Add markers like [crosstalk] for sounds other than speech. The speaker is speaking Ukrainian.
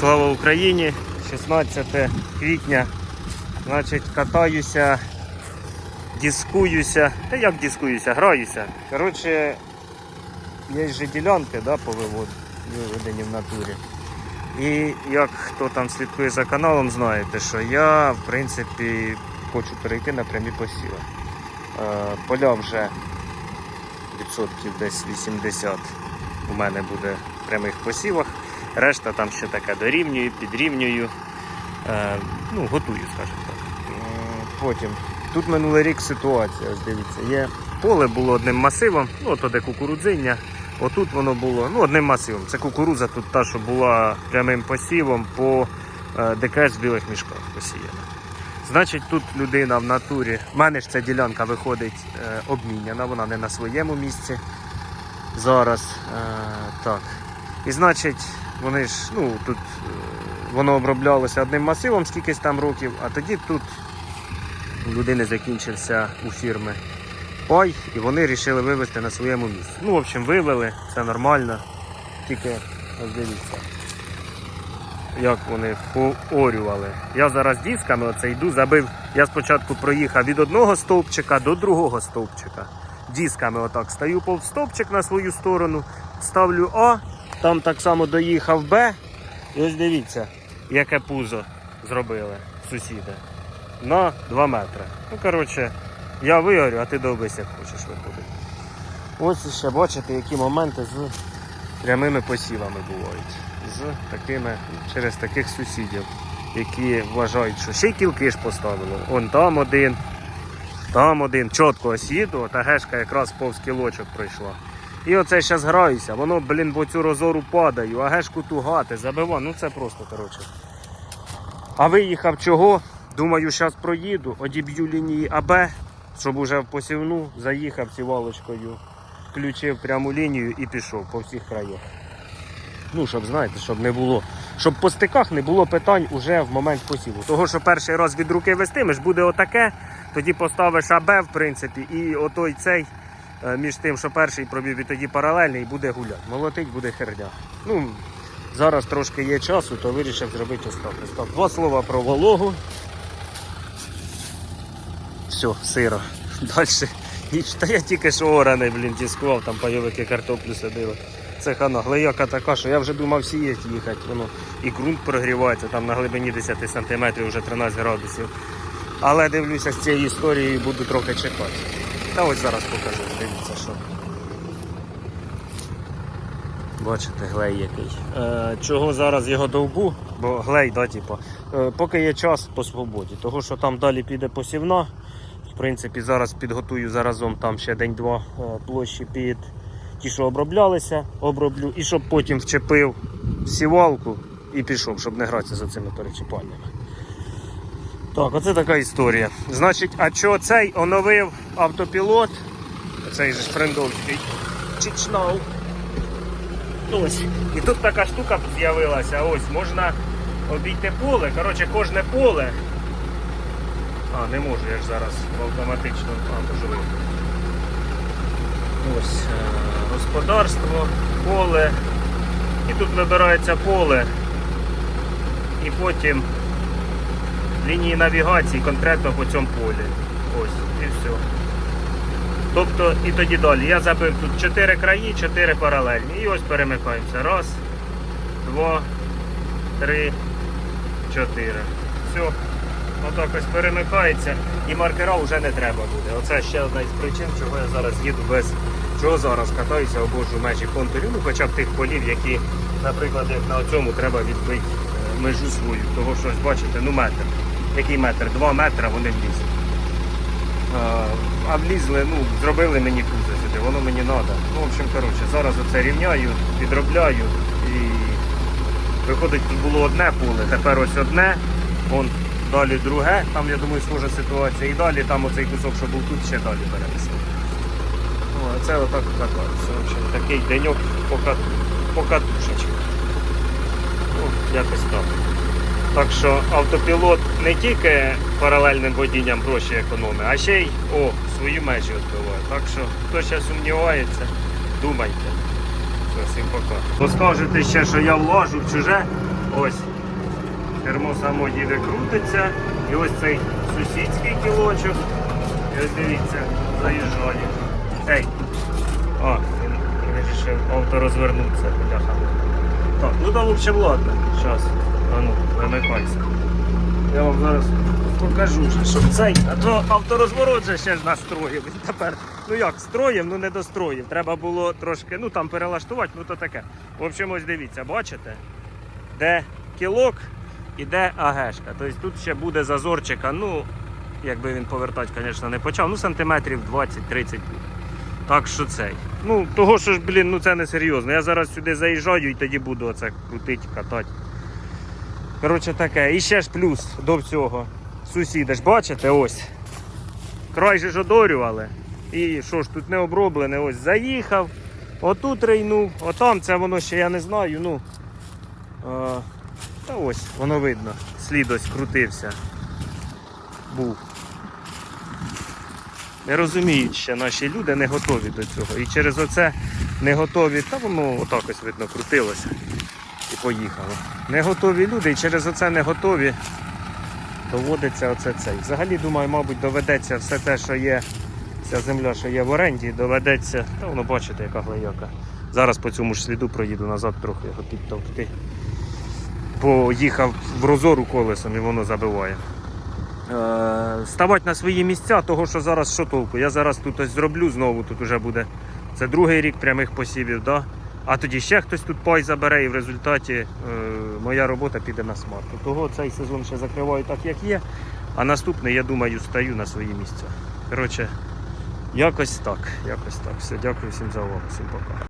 Слава Україні! 16 квітня. Значить, катаюся, дискуюся. Та як дискуюся, граюся. Коротше, є ж ділянки да, по виведенні в натурі. І як хто там слідкує за каналом, знаєте, що я в принципі хочу перейти на прямі посіви. Е, Поля вже відсотків десь 80 у мене буде в прямих посівах. Решта там ще таке дорівнюю, підрівнюю. Е, ну, готую, скажімо так. Потім. Тут минулий рік ситуація, ось дивіться, є поле було одним масивом, ну ото де кукурудзиння. Отут воно було ну, одним масивом. Це кукурудза тут та, що була прямим посівом по е, ДКС в білих мішках посіяна. Значить, тут людина в натурі. В мене ж ця ділянка виходить е, обміняна, вона не на своєму місці. Зараз е, так. І значить, вони ж, ну, тут е, воно оброблялося одним масивом скількись там років, а тоді тут у людини закінчився у фірми пай, і вони вирішили вивезти на своєму місці. Ну, в общем, вивели, це нормально. Тільки ось дивіться, як вони поорювали. Я зараз дисками оце йду, забив. Я спочатку проїхав від одного стовпчика до другого стовпчика. Дисками отак стаю повз стовпчик на свою сторону, ставлю А, там так само доїхав Б. І ось дивіться, яке пузо зробили сусіди. На 2 метри. Ну, коротше, я вигорю, а ти довбись, як хочеш виходити. Ось ще бачите, які моменти з прямими посівами бувають. З такими, через таких сусідів, які вважають, що ще й кілки ж поставили. Он там один, там один, чітко осіду, та гешка якраз повз кілочок пройшла. І оце зараз граюся, воно, блін, по цю розору падаю, а гешку тугати, забива, ну це просто, коротше. А виїхав чого? Думаю, зараз проїду, одіб'ю лінії АБ, щоб уже в посівну заїхав сівалочкою, включив пряму лінію і пішов по всіх краях. Ну, щоб знаєте, щоб не було. Щоб по стиках не було питань уже в момент посіву. Того, що перший раз від руки вестимеш, буде отаке, тоді поставиш АБ, в принципі, і отой цей між тим, що перший пробів і тоді паралельний, буде гуляти. Молотить буде херня. Ну, зараз трошки є часу, то вирішив зробити ось так. Два слова про вологу. Все, сиро. [laughs] Далі. Ніч. Та я тільки що щоораний, блін, дискував, там пайовики картоплю садили. Це хана, глияка така, що я вже думав сіяти їхати. Воно і ґрунт прогрівається, там на глибині 10 см вже 13 градусів. Але дивлюся з цієї історії буду трохи чекати. Та ось зараз покажу, дивіться, що. Бачите, глей який. Е, чого зараз його довбу, бо глей, да, типу, е, поки є час по свободі, того що там далі піде посівна. В принципі, зараз підготую заразом там ще день-два е, площі під ті, що оброблялися, оброблю, і щоб потім вчепив сівалку і пішов, щоб не гратися за цими перечіпальнями. Так, оце така історія. Значить, а що цей оновив автопілот? Цей же Шпрендовський Чичнов. Ось. І тут така штука з'явилася. Ось можна обійти поле. Коротше, кожне поле. А, не можу, я ж зараз автоматично а. Ось е, господарство, поле. І тут вибирається поле. І потім лінії навігації конкретно по цьому полі. Ось, і все. Тобто і тоді далі. Я забив тут 4 краї, 4 паралельні. І ось перемикаємося. Раз, два, три, чотири. Все. Отак ось перемикається і маркера вже не треба буде. Оце ще одна із причин, чого я зараз їду без чого зараз катаюся, обожу межі контурів, ну хоча б тих полів, які, наприклад, як на цьому треба відбити е, межу свою. Того що ось бачите, ну метр. Який метр? Два метри вони влізли. А, влізли, ну, зробили мені пузи сюди, воно мені треба. Ну, в общем, коротше, зараз оце рівняю, підробляю і виходить, тут було одне поле, тепер ось одне, вон далі друге, там я думаю схожа ситуація. І далі там оцей кусок, що був тут, ще далі перенесли. Ну, а це отак катається. В общем, такий деньок пока, покатушечка. Ну, якось так. Так що автопілот не тільки паралельним водінням гроші економить, а ще й о, свої межі відбиває. Так що, хто ще сумнівається, думайте. Всім пока. Бо скажете ще, що я влажу в чуже, Ось. Кермо само їде крутиться. І ось цей сусідський кілочок. І ось дивіться, заїжджає. Ей! О, він вирішив авто розвернутися, бляха. Так, ну там в общем ладно. Зараз. А ну, вимикайся. Я вам зараз покажу, щоб цей, а то авторозворот же ще ж настроїв. [laughs] Тепер, ну як, строїв, ну не достроїв. Треба було трошки, ну там перелаштувати, ну то таке. В общем, ось дивіться, бачите? Де кілок і де агешка. Тобто тут ще буде зазорчика, ну, якби він повертати, звісно, не почав, ну сантиметрів 20-30 буде. Так що цей. Ну, того що ж, блін, ну це не серйозно. Я зараз сюди заїжджаю і тоді буду оце крутити, катати. Коротше таке. І ще ж плюс до всього. Сусіди ж бачите, ось. Край же ж одорювали. І що ж тут не оброблене, ось заїхав, отут рейнув, отам це воно ще я не знаю, ну. Е, та ось, воно видно. Слід ось крутився. Був. Не розуміють ще наші люди, не готові до цього. І через оце не готові, та воно отак ось видно крутилося і поїхало. Не готові люди, і через оце не готові. Доводиться оце цей. Взагалі, думаю, мабуть, доведеться все те, що є, вся земля, що є в оренді, доведеться. Та воно бачите, яка глияка. Зараз по цьому ж сліду проїду назад трохи його підтовкти. Поїхав в розору колесом і воно забиває. Е, ставати на свої місця, того що зараз що толку. Я зараз тут ось зроблю знову, тут вже буде. Це другий рік прямих посівів, да? а тоді ще хтось тут пай забере, і в результаті е, моя робота піде на смарку. Того цей сезон ще закриваю так, як є. А наступний, я думаю, стаю на свої місця. Коротше, якось так. Якось так. Все, дякую всім за увагу, всім пока.